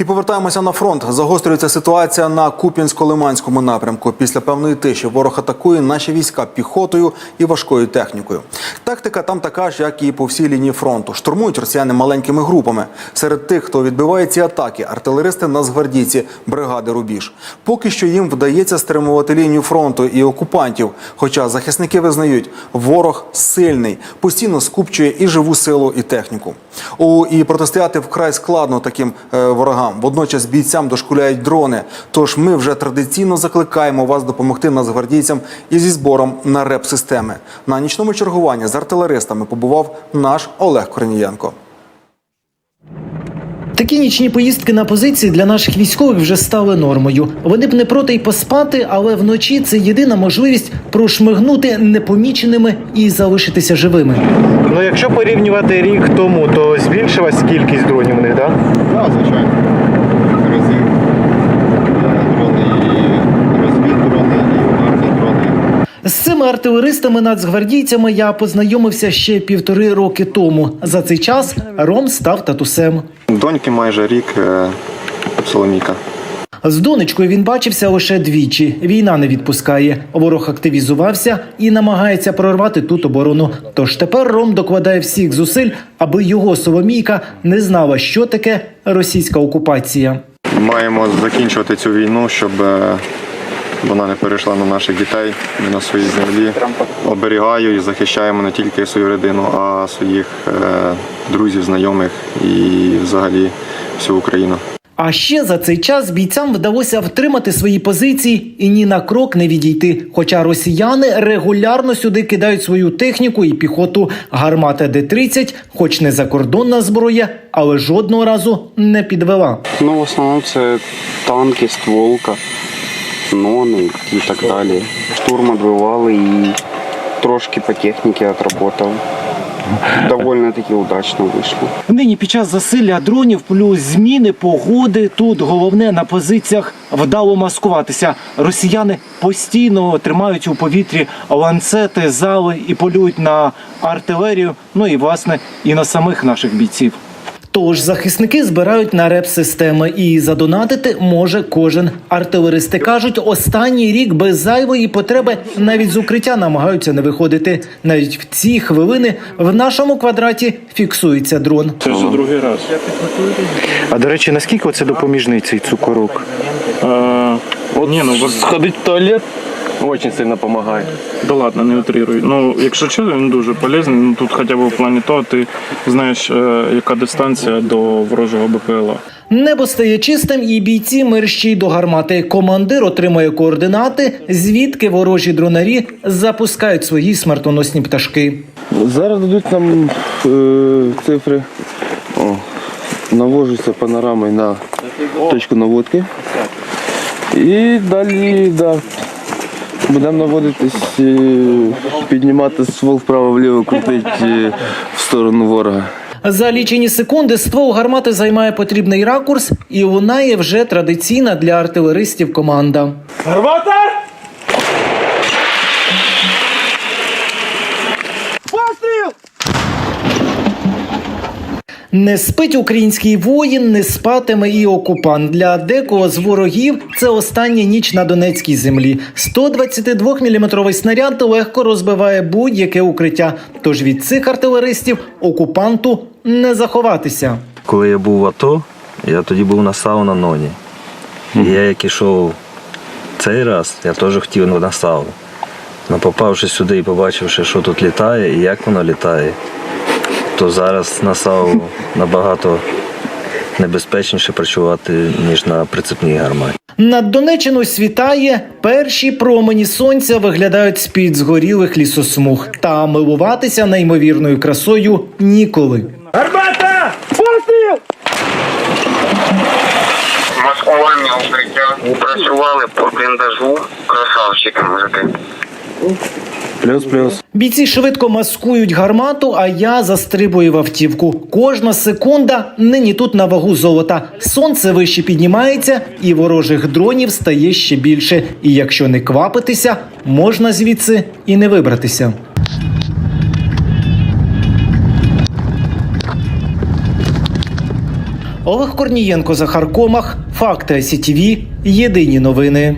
І повертаємося на фронт. Загострюється ситуація на Куп'янсько-Лиманському напрямку. Після певної тиші ворог атакує наші війська піхотою і важкою технікою. Тактика там така ж, як і по всій лінії фронту. Штурмують росіяни маленькими групами. Серед тих, хто відбиває ці атаки, артилеристи нацгвардійці бригади Рубіж. Поки що їм вдається стримувати лінію фронту і окупантів. Хоча захисники визнають, ворог сильний, постійно скупчує і живу силу, і техніку. О, і протистояти вкрай складно таким е, ворогам. Водночас бійцям дошкуляють дрони. Тож ми вже традиційно закликаємо вас допомогти нацгвардійцям і зі збором на реп-системи. На нічному чергуванні з артилеристами побував наш Олег Корнієнко. Такі нічні поїздки на позиції для наших військових вже стали нормою. Вони б не проти й поспати, але вночі це єдина можливість прошмигнути непоміченими і залишитися живими. Ну, якщо порівнювати рік тому, то збільшилась кількість дронів у них, так? Так, звичайно. Разів е, дрони і розвіддрони, і ударні дрони. З цими артилеристами нацгвардійцями я познайомився ще півтори роки тому. За цей час Ром став татусем. Доньки майже рік е, Соломійка. З донечкою він бачився лише двічі. Війна не відпускає. Ворог активізувався і намагається прорвати тут оборону. Тож тепер Ром докладає всіх зусиль, аби його Соломійка не знала, що таке російська окупація. Маємо закінчувати цю війну, щоб е, вона не перейшла на наших дітей. Ми на своїй землі оберігаю і захищаємо не тільки свою родину, а своїх е, друзів, знайомих і взагалі всю Україну. А ще за цей час бійцям вдалося втримати свої позиції і ні на крок не відійти. Хоча росіяни регулярно сюди кидають свою техніку і піхоту. Гармата Д-30, хоч не закордонна зброя, але жодного разу не підвела. Ну, в основному це танки, стволка, нони і так далі. Штурм відбивали і трошки по техніці отработав. Довольно таки удачно вийшло. Нині під час засилля дронів плюс зміни погоди тут головне на позиціях вдало маскуватися. Росіяни постійно тримають у повітрі ланцети, зали і полюють на артилерію. Ну і власне і на самих наших бійців. Тож захисники збирають на реп-системи і задонатити може кожен. Артилеристи кажуть, останній рік без зайвої потреби навіть з укриття намагаються не виходити. Навіть в ці хвилини в нашому квадраті фіксується дрон. Це вже другий раз. А до речі, наскільки це допоміжний цей цукорок? А, ні, ну Сходить в туалет очень сильно помогает. да ладно, не утрируй. Ну, якщо чесно, він дуже полезний. Ну тут хоча б в плані того, ти знаєш, е, яка дистанція до ворожого БПЛА. Небо стає чистим, і бійці мерщій до гармати. Командир отримує координати, звідки ворожі дронарі запускають свої смертоносні пташки. Зараз дадуть нам е, цифри. О, навожуся панорамою на точку наводки. І далі, да, будемо наводитись, піднімати ствол вправо-вліво, крутить е, в сторону ворога. За лічені секунди ствол гармати займає потрібний ракурс і вона є вже традиційна для артилеристів команда. Не спить український воїн, не спатиме і окупант. Для декого з ворогів це остання ніч на Донецькій землі. 122-мм снаряд легко розбиває будь-яке укриття. Тож від цих артилеристів окупанту не заховатися. Коли я був в АТО, я тоді був на САУ на ноні. І я як ішов цей раз, я теж хотів на САУ. Но попавши сюди і побачивши, що тут літає і як воно літає, то зараз на САУ набагато небезпечніше працювати, ніж на прицепній гарматі. Над Донеччиною світає, перші промені сонця виглядають з-під згорілих лісосмуг. Та милуватися неймовірною красою ніколи. маскування укриття. Працювали по бліндажу. Красавчики мужики. Плюс-плюс. Бійці швидко маскують гармату, а я застрибую в автівку. Кожна секунда нині тут на вагу золота. Сонце вище піднімається, і ворожих дронів стає ще більше. І якщо не квапитися, можна звідси і не вибратися. Олег Корнієнко, Захар Комах, Факти СІТВ, Єдині новини.